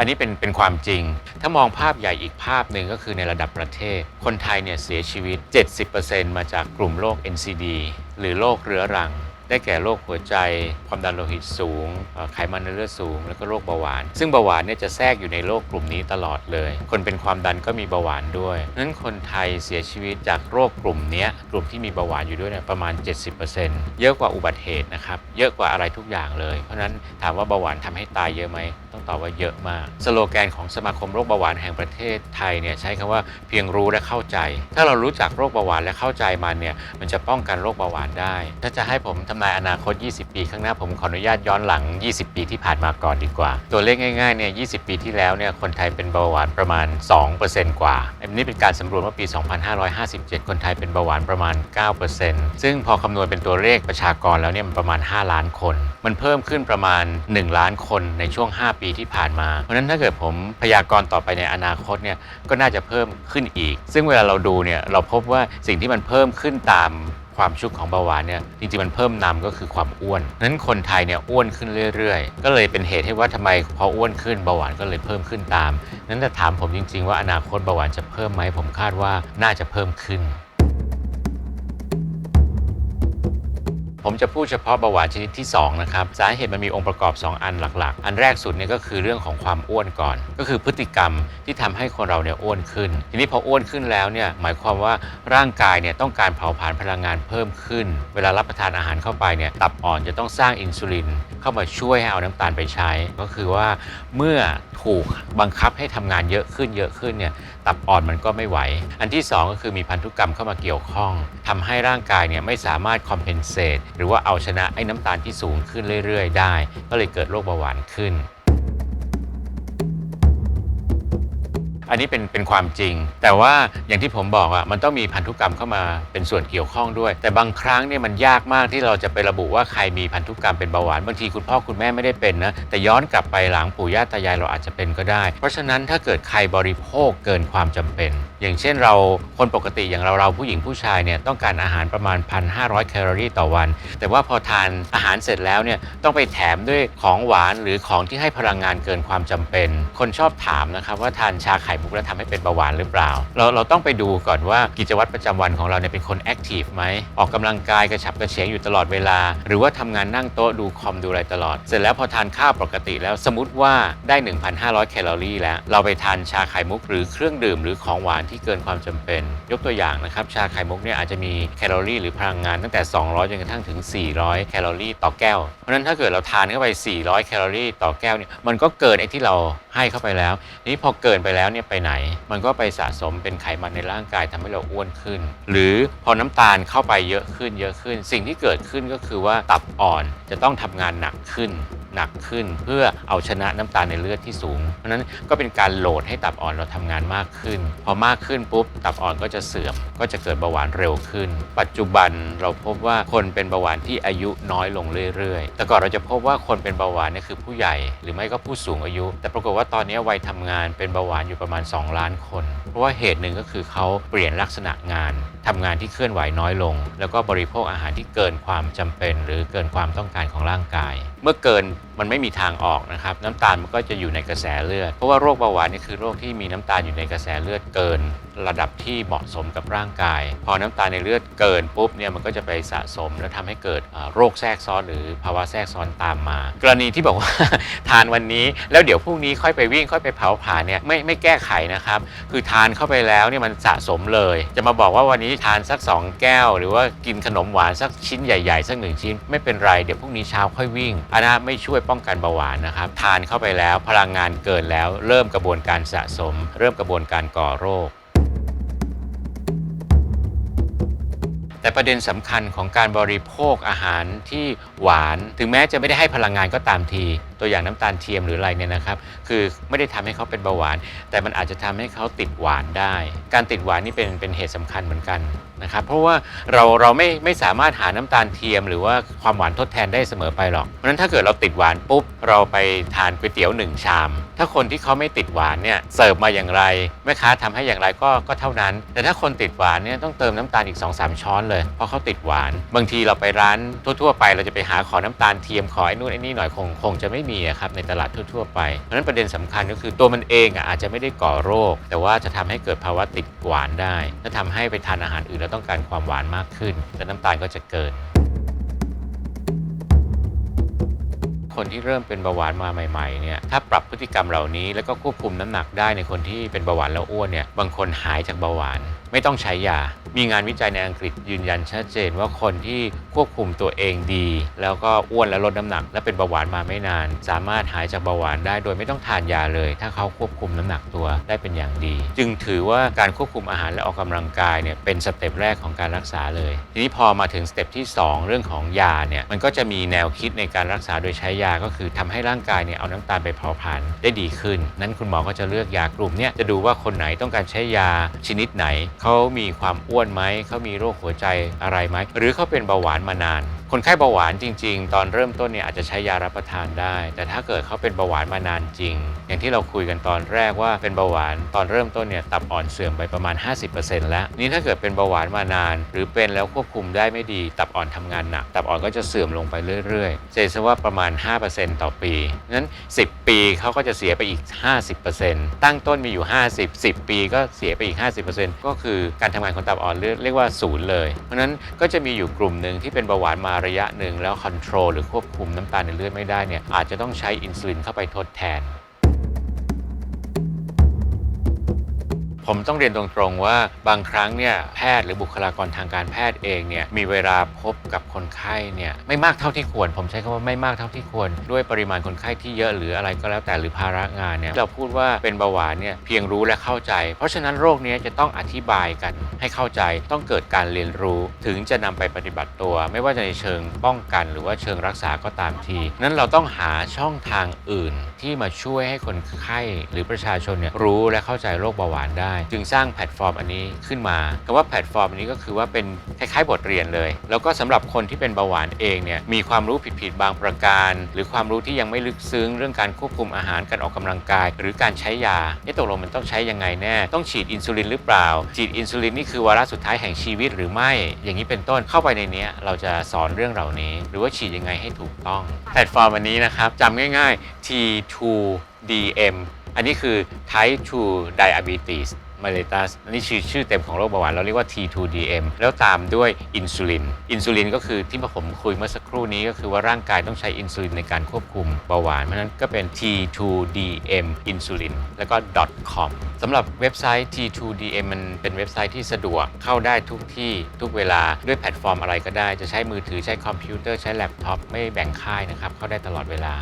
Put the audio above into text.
อันนี้เป็นเป็นความจริง ถ้ามองภาพใหญ่อีกภาพหนึ่งก็คือในระดับประเทศ คนไทยเนี่ยเสียชีวิต 70%มาจากกลุ่มโรค NCD หรือโรคเรื้อรัง ได้แก่โรคหัวใจ ความดันโลหิตสูง ไขมันในเลือดสูง แล้วก็โรคเบาหวาน ซึ่งเบาหวานเนี่ยจะแทรกอยู่ในโรคกลุ่มนี้ตลอดเลย คนเป็นความดันก็มีเบาหวานด้วยนั้นคนไทยเสียชีวิตจากโรคกลุ่มนี้กลุ่มที่มีเบาหวานอยู่ด้วยเนี่ยประมาณ 70%เยอะกว่าอุบัติเหตุนะครับ เยอะกว่าอะไรทุกอย่างเลย เพราะนั้นถามว่าเบาหวานทำให้ตายเยอะไหม ต้องตอบว่าเยอะมาก สโลแกนของสมาคมโรคเบาหวานแห่งประเทศไทยเนี่ยใช้คำว่าเพียงรู้และเข้าใจ ถ้าเรารู้จักโรคเบาหวานและเข้าใจมันเนี่ยมันจะป้องกันโรคเบาหวานได้ ถ้าจะให้ผมทำนาอนาคต 20 ปีข้างหน้าผมขออนุญาตย้อนหลัง 20 ปีที่ผ่านมาก่อนดีกว่า ตัวเลขง่ายๆเนี่ย 20 ปีที่แล้วเนี่ยคนไทยเป็นเบาหวานประมาณ 2%กว่า อันนี้เป็นการสำรวจเมื่อปี 2557 คนไทยเป็นเบาหวานประมาณ 9%ซึ่งพอคำนวณเป็นตัวเลขประชากรแล้วเนี่ยมันประมาณ 5 ล้านคน มันเพิ่มขึ้นประมาณ 1 ล้านคนในช่วง 5 ปีที่ผ่านมา เพราะฉะนั้นถ้าเกิดผมพยากรณ์ต่อไปในอนาคตเนี่ยก็น่าจะเพิ่มขึ้นอีก ซึ่งเวลาเราดูเนี่ยเราพบว่าสิ่งที่มันเพิ่มขึ้นตาม ความชุกของเบาหวานเนี่ยจริงๆมันเพิ่มนำก็คือความอ้วนนั้นคนไทยเนี่ยอ้วนขึ้นเรื่อยๆ ก็เลยเป็นเหตุให้ว่าทำไมพออ้วนขึ้นเบาหวานก็เลยเพิ่มขึ้นตาม นั้นถ้าถามผมจริง ๆ ว่าอนาคตเบาหวานจะเพิ่มไหมผมคาดว่าน่าจะเพิ่มขึ้น ผมจะพูดเฉพาะเบาหวานชนิดที่ 2 นะครับ สาเหตุมันมีองค์ประกอบ 2 อันหลัก ๆ อันแรกสุดเนี่ยก็คือเรื่องของความอ้วนก่อน ก็คือพฤติกรรมที่ทำให้คนเราเนี่ยอ้วนขึ้น ทีนี้พออ้วนขึ้นแล้วเนี่ยหมายความว่าร่างกายเนี่ยต้องการเผาผลาญพลังงานเพิ่มขึ้น เวลารับประทานอาหารเข้าไปเนี่ยตับอ่อนจะต้องสร้างอินซูลิน เข้ามาช่วยให้เอาน้ำตาลไปใช้ ก็คือว่าเมื่อถูกบังคับให้ทำงานเยอะขึ้นเยอะขึ้นเนี่ยตับอ่อนมันก็ไม่ไหว อันที่ 2 ก็คือมีพันธุกรรมเข้ามาเกี่ยวข้องทำให้ร่างกายเนี่ยไม่สามารถคอมเพนเซตหรือว่าเอาชนะไอ้น้ำตาลที่สูงขึ้นเรื่อย ๆ ได้ ก็เลยเกิดโรคเบาหวานขึ้น อันนี้เป็นเป็นความจริง แต่ว่าอย่างที่ผมบอกอะมันต้องมีพันธุกรรมเข้ามาเป็นส่วนเกี่ยวข้องด้วย แต่บางครั้งเนี่ยมันยากมากที่เราจะไประบุว่าใครมีพันธุกรรมเป็นเบาหวานบางทีคุณพ่อคุณแม่ไม่ได้เป็นนะแต่ย้อนกลับไปหลังปู่ย่าตายายเราอาจจะเป็นก็ได้ เพราะฉะนั้นถ้าเกิดใครบริโภคเกินความจำเป็น อย่างเช่นเราคนปกติอย่างเราเราผู้หญิงผู้ชายเนี่ยต้องการอาหารประมาณ 1,500 แคลอรี่ต่อวัน แต่ว่าพอทานอาหารเสร็จแล้วเนี่ยต้องไปแถมด้วยของหวานหรือของที่ให้พลังงานเกินความจำเป็น คนชอบถามนะครับว่าทานชาไข่มุกแล้วทำให้เป็นเบาหวานหรือเปล่า เราเราต้องไปดูก่อนว่ากิจวัตรประจำวันของเราเนี่ยเป็นคนแอคทีฟไหมออกกำลังกายกระฉับกระเฉงอยู่ตลอดเวลา หรือว่าทำงานนั่งโต๊ะดูคอมดูอะไรตลอด เสร็จแล้วพอทานข้าวปกติแล้วสมมติว่าได้ 1,500 แคลอรี่แล้ว เราไปทานชาไข่มุก หรือเครื่องดื่มหรือของหวานที่เกินความจำเป็น ยกตัวอย่างนะครับชาไข่มุกเนี่ยอาจจะมีแคลอรี่หรือพลังงานตั้งแต่ 200จนกระทั่งถึง 400 แคลอรี่ต่อแก้ว เพราะนั้นถ้าเกิดเราทานเข้าไป 400 แคลอรี่ต่อแก้วเนี่ยมันก็เกินไอ้ที่เราให้เข้าไปแล้ว นี้พอเกินไปแล้วเนี่ยไปไหน มันก็ไปสะสมเป็นไขมันในร่างกายทำให้เราอ้วนขึ้น หรือพอน้ำตาลเข้าไปเยอะขึ้นเยอะขึ้น สิ่งที่เกิดขึ้นก็คือว่าตับอ่อนจะต้องทำงานหนักขึ้น หนักขึ้น เพื่อเอาชนะน้ำตาลในเลือดที่สูง เพราะฉะนั้นก็เป็นการโหลดให้ตับอ่อนเราทำงานมากขึ้น พอมากขึ้นปุ๊บตับอ่อนก็จะเสื่อม ก็จะเกิดเบาหวานเร็วขึ้น ปัจจุบันเราพบว่าคนเป็นเบาหวานที่อายุน้อยลงเรื่อยๆ แต่ก่อนเราจะพบว่าคนเป็นเบาหวานนี่คือผู้ใหญ่ หรือไม่ก็ผู้สูงอายุ แต่ปรากฏว่าตอนนี้วัยทำงานเป็นเบาหวานอยู่ประมาณ 2 ล้านคน เพราะว่าเหตุหนึ่งก็คือเขาเปลี่ยนลักษณะงานทำงานที่เคลื่อนไหวน้อยลง แล้วก็บริโภคอาหารที่เกินความจำเป็น หรือเกินความต้องการของร่างกาย เมื่อเกิน มันไม่มีทางออกนะครับ น้ำตาลมันก็จะอยู่ในกระแสเลือด เพราะว่าโรคเบาหวานนี่คือโรคที่มีน้ำตาลอยู่ในกระแสเลือดเกิน ระดับที่เหมาะสมกับร่างกาย พอน้ำตาลในเลือดเกินปุ๊บเนี่ยมันก็จะไปสะสม แล้วทำให้เกิดโรคแทรกซ้อนหรือภาวะแทรกซ้อนตามมา กรณีที่บอกว่า ทานวันนี้แล้วเดี๋ยวพรุ่งนี้ค่อยไปวิ่งค่อยไปเผาผลาญเนี่ยไม่ไม่แก้ไขนะครับคือทานเข้าไปแล้วเนี่ยมันสะสมเลย จะมาบอกว่าวันนี้ทานสัก 2 แก้ว หรือว่ากินขนมหวานสักชิ้นใหญ่ๆสักหนึ่งชิ้นไม่เป็นไรเดี๋ยวพรุ่งนี้เช้าค่อยวิ่งอันนั้นไม่ช่วยป้องกันเบาหวานนะครับ ทานเข้าไปแล้วพลังงานเกินแล้ว เริ่มกระบวนการสะสม เริ่มกระบวนการก่อโรค แต่ประเด็นสำคัญของการบริโภคอาหารที่หวาน ถึงแม้จะไม่ได้ให้พลังงานก็ตามที ตัวอย่างน้ำตาลเทียมหรืออะไรเนี่ยนะครับ คือไม่ได้ทำให้เขาเป็นเบาหวาน แต่มันอาจจะทำให้เขาติดหวานได้ การติดหวานนี่เป็นเป็นเหตุสำคัญเหมือนกัน นะครับเพราะว่าเราเราไม่ไม่สามารถหาน้ำตาลเทียม หรือว่าความหวานทดแทนได้เสมอไปหรอกเพราะฉะนั้นถ้าเกิดเราติดหวานปุ๊บเราไปทานก๋วยเตี๋ยวหนึ่งชาม ถ้าคนที่เขาไม่ติดหวานเนี่ยเสิร์ฟมาอย่างไรแม่ค้าทำให้อย่างไรก็ก็เท่านั้น แต่ถ้าคนติดหวานเนี่ยต้องเติมน้ำตาลอีก2อสช้อนเลย เพราะเขาติดหวาน บางทีเราไปร้านทั่วๆไป เราจะไปหาขอน้ำตาลเทียมขอไอ้นู่นไอ้นี่หน่อยคงคงจะไม่มีครับในตลาดทั่วๆไปเพราะฉะนั้นประเด็นสำคัญก็คือตัวมันเองอะอาจจะไม่ได้ก่อโรค แต่ว่าจะทำให้เกิดภาวะติดหวานได้และทำให้ไปทานอาหารอื่นแล้วต้องการความหวานมากขึ้น และน้ำตาลก็จะเกิน คนที่เริ่มเป็นเบาหวานมาใหม่ๆเนี่ยถ้าปรับพฤติกรรมเหล่านี้แล้วก็ควบคุมน้ำหนักได้ในคนที่เป็นเบาหวานแล้วอ้วนเนี่ยบางคนหายจากเบาหวานไม่ต้องใช้ยามีงานวิจัยในอังกฤษยืนยันชัดเจนว่าคนที่ควบคุมตัวเองดี แล้วก็อ้วนและลดน้ำหนัก และเป็นเบาหวานมาไม่นาน สามารถหายจากเบาหวานได้โดยไม่ต้องทานยาเลย ถ้าเขาควบคุมน้ำหนักตัวได้เป็นอย่างดี จึงถือว่าการควบคุมอาหารและออกกำลังกายเนี่ยเป็นสเต็ปแรกของการรักษาเลย ทีนี้พอมาถึงสเต็ปที่ 2 เรื่องของยาเนี่ยมันก็จะมีแนวคิดในการรักษาโดยใช้ยาก็คือทำให้ร่างกายเนี่ยเอาน้ำตาลไปเผาผลาญได้ดีขึ้น นั้นคุณหมอก็จะเลือกยากลุ่มเนี่ยจะดูว่าคนไหนต้องการใช้ยาชนิดไหนเขามีความอ้วนไหมเขามีโรคหัวใจอะไรไหมหรือเขาเป็นเบาหวานมานาน คนไข้เบาหวานจริง ๆ ตอนเริ่มต้นเนี่ยอาจจะใช้ยารับประทานได้ แต่ถ้าเกิดเขาเป็นเบาหวานมานานจริง อย่างที่เราคุยกันตอนแรกว่าเป็นเบาหวานตอนเริ่มต้นเนี่ยตับอ่อนเสื่อมไปประมาณ 50%แล้ว นี่ถ้าเกิดเป็นเบาหวานมานาน หรือเป็นแล้วควบคุมได้ไม่ดี ตับอ่อนทำงานหนัก ตับอ่อนก็จะเสื่อมลงไปเรื่อยๆเจซว่าประมาณ 5%ต่อปีงั้น 10 ปีเขาก็จะเสียไปอีก 50%ตั้งต้นมีอยู่ 50 10 ปีก็เสียไปอีก 50%ก็คือการทำงานของตับอ่อนเรียกเรีกว่าศูนย์เลย เพราะนั้นก็จะมีอยู่กลุ่มหนึ่งที่เป็นเบาหวานมาระยะหนึ่งแล้วคอนโทรลหรือควบคุมน้ำตาลในเลือดไม่ได้เนี่ยอาจจะต้องใช้อินซูลินเข้าไปทดแทน ผมต้องเรียนตรงๆว่าบางครั้งเนี่ยแพทย์หรือบุคลากรทางการแพทย์เองเนี่ยมีเวลาพบกับคนไข้เนี่ยไม่มากเท่าที่ควร ผมใช้คำว่าไม่มากเท่าที่ควร ด้วยปริมาณคนไข้ที่เยอะหรืออะไรก็แล้วแต่หรือภาระงานเนี่ยเราพูดว่าเป็นเบาหวานเนี่ยเพียงรู้และเข้าใจ เพราะฉะนั้นโรคนี้จะต้องอธิบายกันให้เข้าใจต้องเกิดการเรียนรู้ ถึงจะนำไปปฏิบัติตัว ไม่ว่าจะในเชิงป้องกัน หรือว่าเชิงรักษาก็ตามทีนั้นเราต้องหาช่องทางอื่น ที่มาช่วยให้คนไข้หรือประชาชนเนี่ยรู้และเข้าใจโรคเบาหวานได้จึงสร้างแพลตฟอร์มอันนี้ขึ้นมาคำว่าแพลตฟอร์มอันนี้ก็คือว่าเป็นคล้ายๆบทเรียนเลย แล้วก็สำหรับคนที่เป็นเบาหวานเองเนี่ยมีความรู้ผิดๆบางประการ หรือความรู้ที่ยังไม่ลึกซึ้ง เรื่องการควบคุมอาหารการออกกำลังกาย หรือการใช้ยาเอ๊ะตกลงมันต้องใช้ยังไงแน่ต้องฉีดอินซูลินหรือเปล่า ฉีดอินซูลินนี่คือวาระสุดท้ายแห่งชีวิตหรือไม่ อย่างนี้เป็นต้นเข้าไปในนี้เราจะสอนเรื่องเหล่านี้ หรือว่าฉีดยังไงให้ถูกต้อง แพลตฟอร์มอันนี้นะครับจำง่าย ๆ T2DM อันนี้คือ Type 2 Diabetes มาเลตัสนนี้ชื่อชื่อเต็มของโรคเบาหวานเราเรียกว่า T2DM แล้วตามด้วยอินซูลิน อินซูลินก็คือที่ผมคุยเมื่อสักครู่นี้ก็คือว่าร่างกายต้องใช้อินซูลินในการควบคุมเบาหวาน เพราะฉะนั้นก็เป็น T2DM อินซูลินแล้วก็ .com สำหรับเว็บไซต์ T2DM มันเป็นเว็บไซต์ที่สะดวกเข้าได้ทุกที่ทุกเวลาด้วยแพลตฟอร์มอะไรก็ได้ จะใช้มือถือใช้คอมพิวเตอร์ใช้แล็ปท็อปไม่แบ่งค่ายนะครับเข้าได้ตลอดเวลา